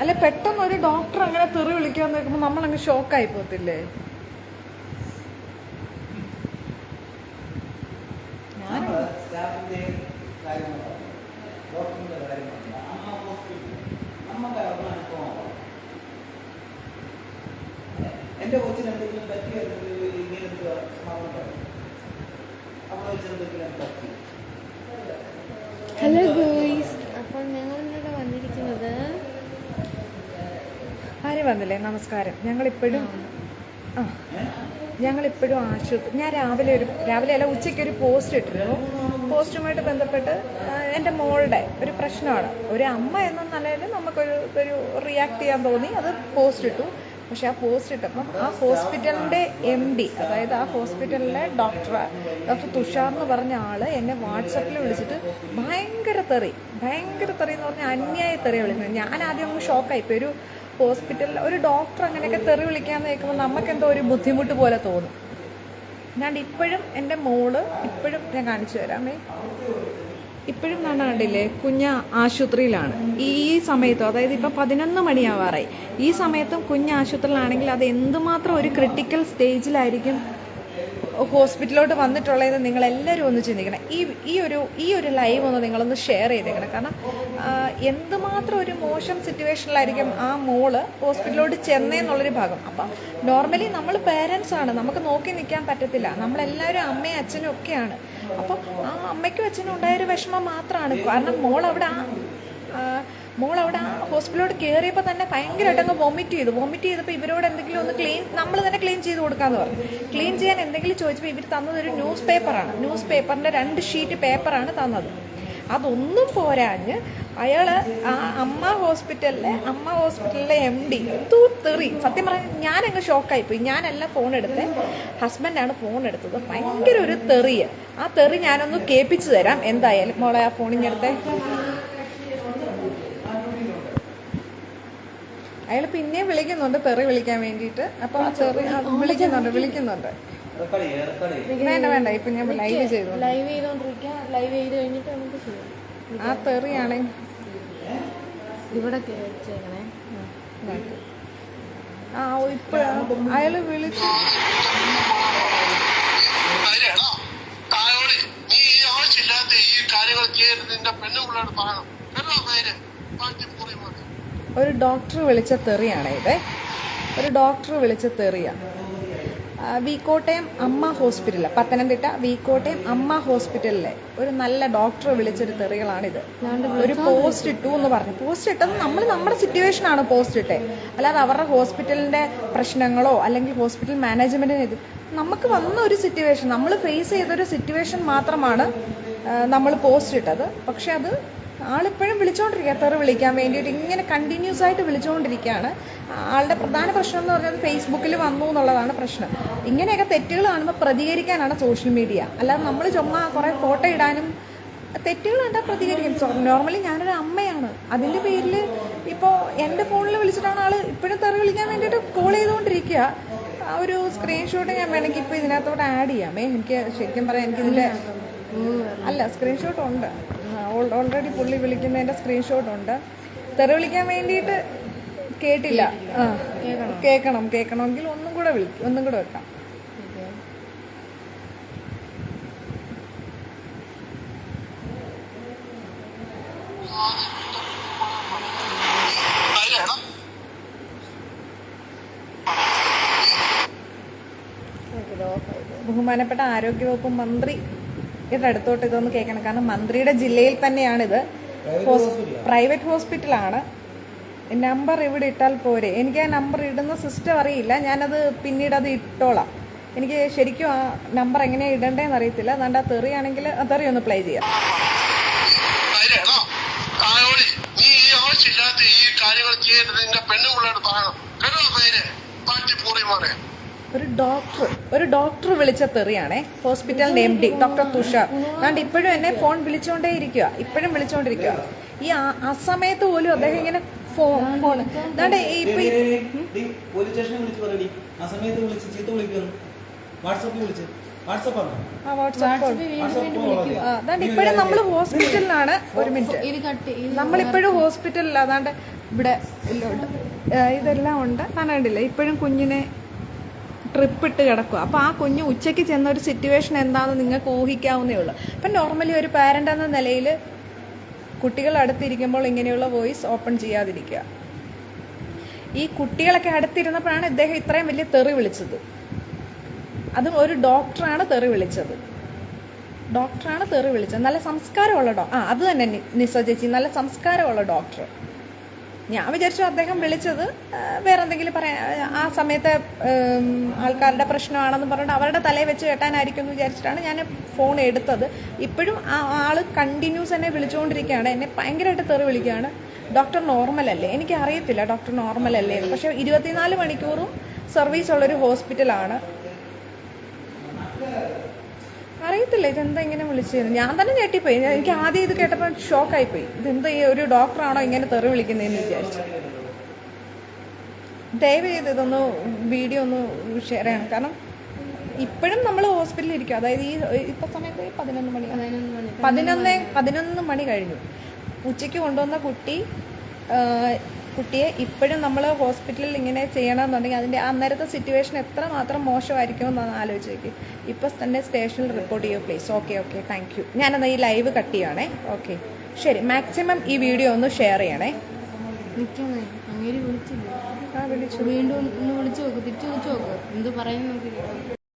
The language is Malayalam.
അല്ല പെട്ടെന്ന് ഒരു ഡോക്ടർ അങ്ങനെ തെറി വിളിക്കാൻ നോക്കുമ്പോൾ നമ്മളങ്ങ് ഷോക്കായി പോകത്തില്ലേ? എന്റെ കൊച്ചിന് എന്തെങ്കിലും പറ്റിയ? ഇങ്ങനെ പറ്റി ഹലോ ആരും വന്നില്ലേ? നമസ്കാരം. ഞങ്ങളിപ്പോഴും ആ. ഞങ്ങളിപ്പോഴും ആശുപത്രി ഞാൻ രാവിലെ ഒരു രാവിലെ അല്ല ഉച്ചയ്ക്ക് ഒരു പോസ്റ്റ് ഇട്ടിരുന്നു. പോസ്റ്റുമായിട്ട് ബന്ധപ്പെട്ട് എന്റെ മോളുടെ ഒരു പ്രശ്നമാണ്. ഒരു അമ്മ എന്ന നിലയിൽ നമുക്കൊരു ഒരു റിയാക്ട് ചെയ്യാൻ തോന്നി. അത് പോസ്റ്റ് ഇട്ടു. പക്ഷെ ആ പോസ്റ്റ് ഇട്ടപ്പം ആ ഹോസ്പിറ്റലിന്റെ എം ഡി അതായത് ആ ഹോസ്പിറ്റലിലെ ഡോക്ടർ ഡോക്ടർ തുഷാർ എന്ന് പറഞ്ഞ ആൾ എന്നെ വാട്സപ്പിൽ വിളിച്ചിട്ട് ഭയങ്കര തെറി. ഭയങ്കര തെറി എന്ന് പറഞ്ഞാൽ അന്യായ തെറി വിളിക്കുന്നത്. ഞാൻ ആദ്യം ഒന്ന് ഷോക്കായി ഇപ്പോൾ ഒരു ഹോസ്പിറ്റലിൽ ഒരു ഡോക്ടർ അങ്ങനെയൊക്കെ തെറി വിളിക്കാന്ന് കേൾക്കുമ്പോൾ നമുക്കെന്തോ ഒരു ബുദ്ധിമുട്ട് പോലെ തോന്നും. ഞാൻ ഇപ്പോഴും എന്റെ മോൾ ഇപ്പോഴും ഞാൻ കാണിച്ചു തരാമേ ഇപ്പോഴും ഞാൻ കണ്ടില്ലേ കുഞ്ഞ ആശുപത്രിയിലാണ്. ഈ സമയത്തും അതായത് ഇപ്പം പതിനൊന്ന് മണിയാവാറായി. ഈ സമയത്തും കുഞ്ഞ് ആശുപത്രിയിലാണെങ്കിൽ അത് എന്തുമാത്രം ഒരു ക്രിട്ടിക്കൽ സ്റ്റേജിലായിരിക്കും ഹോസ്പിറ്റലിലോട്ട് വന്നിട്ടുള്ളത് നിങ്ങളെല്ലാവരും ഒന്ന് ചിന്തിക്കണം. ഈ ഈ ഒരു ഈ ഒരു ലൈവ് ഒന്ന് നിങ്ങളൊന്ന് ഷെയർ ചെയ്തേക്കണം. കാരണം എന്തുമാത്രം ഒരു മോശം സിറ്റുവേഷനിലായിരിക്കും ആ മോൾ ഹോസ്പിറ്റലിലോട്ട് ചെന്നേന്നുള്ളൊരു ഭാഗം. അപ്പം നോർമലി നമ്മൾ പേരൻസ് ആണ്. നമുക്ക് നോക്കി നിൽക്കാൻ പറ്റത്തില്ല. നമ്മളെല്ലാവരും അമ്മയും അച്ഛനും ഒക്കെയാണ്. അപ്പം ആ അമ്മയ്ക്കും അച്ഛനും ഉണ്ടായൊരു വിഷമം മാത്രമാണ്. കാരണം മോൾ അവിടെ ആ, മോൾ അവിടെ ആ ഹോസ്പിറ്റലോട് കയറിയപ്പോൾ തന്നെ ഭയങ്കരമായിട്ട് അങ്ങ് വോമിറ്റ് ചെയ്തു. വോമിറ്റ് ചെയ്തപ്പോൾ ഇവരോട് എന്തെങ്കിലും ഒന്ന് ക്ലീൻ നമ്മൾ തന്നെ ക്ലീൻ ചെയ്ത് കൊടുക്കാന്ന് പറഞ്ഞു. ക്ലീൻ ചെയ്യാൻ എന്തെങ്കിലും ചോദിച്ചപ്പോൾ ഇവർ തന്നത് ഒരു ന്യൂസ് പേപ്പറാണ് ന്യൂസ് പേപ്പറിന്റെ രണ്ട് ഷീറ്റ് പേപ്പറാണ് തന്നത്. അതൊന്നും പോരാഞ്ഞ് അയാൾ ആ അമ്മ ഹോസ്പിറ്റലിലെ അമ്മ ഹോസ്പിറ്റലിലെ എം ഡി എന്തോ തെറി. സത്യം പറഞ്ഞാൽ ഞാനങ്ങ് ഷോക്കായിപ്പോയി ഞാനല്ല ഫോൺ എടുത്തത് ഹസ്ബൻഡാണ് ഫോൺ എടുത്തത്. ഭയങ്കര ഒരു തെറിയ. ആ തെറി ഞാനൊന്ന് കേൾപ്പിച്ചു തരാം. എന്തായാലും മോളെ ആ ഫോണിഞ്ഞെടുത്തേ അയാൾ പിന്നെയും വിളിക്കുന്നുണ്ട് തെറി വിളിക്കാൻ വേണ്ടിയിട്ട്. അപ്പൊ ആ തെറി വിളിക്കുന്നുണ്ട് വിളിക്കുന്നുണ്ട്. വേണ്ട വേണ്ട ഇപ്പൊ ഞാൻ ലൈവ് ചെയ്തു ലൈവ് ലൈവ് ചെയ്ത് കഴിഞ്ഞിട്ട് നമുക്ക് ചെയ്യാം. ആ തെറിയാണെങ്കിൽ ഇവിടെ വെച്ചേക്കണേ ആ ഇപ്പൊ അയാൾ വിളിച്ചു കാര്യങ്ങൾ ചെയ്യരുത്. നിന്റെ പെണ്ണുപിള്ളേട് പറയണം കേട്ടോ പേര്. പാറ്റി പൂറി ഒരു ഡോക്ടർ വിളിച്ച തെറിയാണ് ഇത്. ഒരു ഡോക്ടർ വിളിച്ച തെറിയ. വീക്കോട്ടയം അമ്മ ഹോസ്പിറ്റൽ പത്തനംതിട്ട വീക്കോട്ടയം അമ്മ ഹോസ്പിറ്റലിലെ ഒരു നല്ല ഡോക്ടർ വിളിച്ചൊരു തെറികളാണിത്. ഒരു പോസ്റ്റ് ഇട്ടു എന്ന് പറഞ്ഞു. പോസ്റ്റ് ഇട്ടത് നമ്മൾ നമ്മുടെ സിറ്റുവേഷൻ ആണ് പോസ്റ്റ് ഇട്ടേ. അല്ലാതെ അവരുടെ ഹോസ്പിറ്റലിന്റെ പ്രശ്നങ്ങളോ അല്ലെങ്കിൽ ഹോസ്പിറ്റൽ മാനേജ്മെന്റിന് ഇത് നമുക്ക് വന്ന ഒരു സിറ്റുവേഷൻ നമ്മൾ ഫേസ് ചെയ്തൊരു സിറ്റുവേഷൻ മാത്രമാണ് നമ്മൾ പോസ്റ്റ് ഇട്ടത്. പക്ഷെ അത് ആളിപ്പോഴും വിളിച്ചുകൊണ്ടിരിക്കുക തെറി വിളിക്കാൻ വേണ്ടിയിട്ട് ഇങ്ങനെ കണ്ടിന്യൂസ് ആയിട്ട് വിളിച്ചുകൊണ്ടിരിക്കുകയാണ് ആളുടെ പ്രധാന പ്രശ്നം എന്ന് പറഞ്ഞാൽ ഫേസ്ബുക്കിൽ വന്നു എന്നുള്ളതാണ് പ്രശ്നം. ഇങ്ങനെയൊക്കെ തെറ്റുകൾ കാണുമ്പോൾ പ്രതികരിക്കാനാണ് സോഷ്യൽ മീഡിയ അല്ലാതെ നമ്മൾ ചുമ്മാ കുറേ ഫോട്ടോ ഇടാനും തെറ്റുകൾ കണ്ടാൽ പ്രതികരിക്കും. നോർമലി ഞാനൊരു അമ്മയാണ്. അതിന്റെ പേരിൽ ഇപ്പോൾ എന്റെ ഫോണിൽ വിളിച്ചിട്ടാണ് ആൾ ഇപ്പോഴും തെറി വിളിക്കാൻ വേണ്ടിയിട്ട് കോൾ ചെയ്തുകൊണ്ടിരിക്കുക. ആ ഒരു സ്ക്രീൻഷോട്ട് ഞാൻ വേണമെങ്കിൽ ഇപ്പോൾ ഇതിനകത്തോട്ട് ആഡ് ചെയ്യാമേ എനിക്ക് ശരിക്കും പറയാം എനിക്കിതിന്റെ അല്ല സ്ക്രീൻഷോട്ട് ഉണ്ട്. ഓൾറെഡി പുള്ളി വിളിക്കുന്നതിന്റെ സ്ക്രീൻഷോട്ട് ഉണ്ട്. തെറി വിളിക്കാൻ വേണ്ടിയിട്ട് കേട്ടില്ല. കേക്കണം കേൾക്കണം കേൾക്കണമെങ്കിൽ ഒന്നും കൂടെ വിളിക്കും ഒന്നും കൂടെ വെക്കാം. ബഹുമാനപ്പെട്ട ആരോഗ്യവകുപ്പ് മന്ത്രി യുടെ അടുത്തോട്ട് ഇതൊന്ന് കേൾക്കണം. കാരണം മന്ത്രിയുടെ ജില്ലയിൽ തന്നെയാണിത്. പ്രൈവറ്റ് ഹോസ്പിറ്റലാണ് നമ്പർ ഇവിടെ ഇട്ടാൽ പോരെ. എനിക്ക് ആ നമ്പർ ഇടുന്ന സിസ്റ്റം അറിയില്ല. ഞാനത് പിന്നീട് അത് ഇട്ടോളാം. എനിക്ക് ശരിക്കും ആ നമ്പർ എങ്ങനെയാണ് ഇടണ്ടേന്ന് അറിയത്തില്ല. അതുകൊണ്ട് ആ തെറിയാണെങ്കിൽ ആ തെറി ഒന്ന് പ്ലേ ചെയ്യാം. ആവശ്യമില്ലാത്ത ഈ കാര്യങ്ങൾ ചെയ്യരുത്. നിന്റെ പെണ്ണുപിള്ളേട് പറയണം കേട്ടോ പേര്? പാറ്റി പൂറി പോലെ ഒരു ഡോക്ടർ ഒരു ഡോക്ടർ വിളിച്ച തെറിയാണേ. ഹോസ്പിറ്റലിന്റെ എം ഡി ഡോക്ടർ തുഷാർ. അതുകൊണ്ട് ഇപ്പോഴും എന്നെ ഫോൺ വിളിച്ചുകൊണ്ടേ ഇരിക്കുക ഇപ്പോഴും വിളിച്ചുകൊണ്ടിരിക്കുക ഈ ആ- സമയത്ത് പോലും അദ്ദേഹം ഇങ്ങനെ ഫോൺ ഫോൺ അതുകൊണ്ട് ഇപ്പൊ പോലീസ് വിളിച്ച് പറയടി ആ സമയത്ത് വിളിച്ച് ചീത്ത വിളിക്കുന്നു വാട്സാപ്പിൽ വിളിച്ച്. ഇപ്പോഴും നമ്മൾ ഹോസ്പിറ്റലിലാണ് ഒരു മിനിറ്റ്. നമ്മളിപ്പോഴും ഹോസ്പിറ്റലിൽ അതാണ്ട് ഇവിടെ ഇതെല്ലാം ഉണ്ട്. കാണാണ്ടില്ല ഇപ്പോഴും കുഞ്ഞിനെ ട്രിപ്പ് ഇട്ട് കിടക്കുക. അപ്പോൾ ആ കുഞ്ഞ് ഉച്ചയ്ക്ക് ചെന്ന ഒരു സിറ്റുവേഷൻ എന്താണെന്ന് നിങ്ങൾക്ക് ഊഹിക്കാവുന്നേ ഉള്ളൂ. അപ്പം നോർമലി ഒരു പാരന്റ് എന്ന നിലയിൽ കുട്ടികൾ അടുത്തിരിക്കുമ്പോൾ ഇങ്ങനെയുള്ള വോയിസ് ഓപ്പൺ ചെയ്യാതിരിക്കുക. ഈ കുട്ടികളൊക്കെ അടുത്തിരുന്നപ്പോഴാണ് ഇദ്ദേഹം ഇത്രയും വലിയ തെറി വിളിച്ചത്. അതും ഒരു ഡോക്ടറാണ് തെറി വിളിച്ചത്. ഡോക്ടറാണ് തെറി വിളിച്ചത്. നല്ല സംസ്കാരമുള്ള ഡോ ആ അത് തന്നെ നിസ ചേച്ചി. നല്ല സംസ്കാരമുള്ള ഡോക്ടർ ഞാൻ വിചാരിച്ചു അദ്ദേഹം വിളിച്ചത് വേറെ എന്തെങ്കിലും പറയാൻ ആ സമയത്തെ ആൾക്കാരുടെ പ്രശ്നമാണെന്ന് പറഞ്ഞിട്ട് അവരുടെ തലയിൽ വെച്ച് കെട്ടാനായിരിക്കും എന്ന് വിചാരിച്ചിട്ടാണ് ഞാൻ ഫോൺ എടുത്തത്. ഇപ്പോഴും ആ ആൾ കണ്ടിന്യൂസ് എന്നെ വിളിച്ചുകൊണ്ടിരിക്കുകയാണ്. എന്നെ ഭയങ്കരമായിട്ട് തെറി വിളിക്കുകയാണ്. ഡോക്ടർ നോർമൽ അല്ലേ? എനിക്ക് അറിയത്തില്ല ഡോക്ടർ നോർമൽ അല്ലേ പക്ഷേ ഇരുപത്തിനാല് മണിക്കൂറും സർവീസ് ഉള്ളൊരു ഹോസ്പിറ്റലാണ് അറിയത്തില്ല ഇതെന്താ ഇങ്ങനെ വിളിച്ചത് ഞാൻ തന്നെ ഞെട്ടിപ്പോയി. എനിക്ക് ആദ്യം ഇത് കേട്ടപ്പോൾ ഷോക്കായിപ്പോയി. ഇതെന്താ ഈ ഒരു ഡോക്ടറാണോ ഇങ്ങനെ തെറി വിളിക്കുന്നതെന്ന് വിചാരിച്ചു. ദയവ് ചെയ്ത് ഇതൊന്ന് വീഡിയോ ഒന്ന് ഷെയർ ചെയ്യണം. കാരണം ഇപ്പോഴും നമ്മൾ ഹോസ്പിറ്റലിൽ ഇരിക്കും. അതായത് ഈ ഇപ്പൊ സമയത്ത് പതിനൊന്ന് മണി പതിനൊന്ന് പതിനൊന്ന് മണി കഴിഞ്ഞു. ഉച്ചയ്ക്ക് കൊണ്ടുവന്ന കുട്ടി കുട്ടിയെ ഇപ്പോഴും നമ്മൾ ഹോസ്പിറ്റലിൽ ഇങ്ങനെ ചെയ്യണമെന്നുണ്ടെങ്കിൽ അതിന്റെ അന്നേരത്തെ സിറ്റുവേഷൻ എത്ര മാത്രം മോശമായിരിക്കും എന്നൊന്ന് ആലോചിച്ച് നോക്കി. ഇപ്പം തന്നെ സ്റ്റേഷനിൽ റിപ്പോർട്ട് ചെയ്യൂ please okay okay thank you ഞാനെന്നാൽ ഈ ലൈവ് കട്ട് ചെയ്യണേ ഓക്കെ ശരി. മാക്സിമം ഈ വീഡിയോ ഒന്ന് ഷെയർ ചെയ്യണേ. വിളിച്ചു. വീണ്ടും ഒന്ന് വിളിച്ചു നോക്ക്. തിരിച്ചു വിളിച്ചു നോക്ക്. എന്ത് പറയുന്നു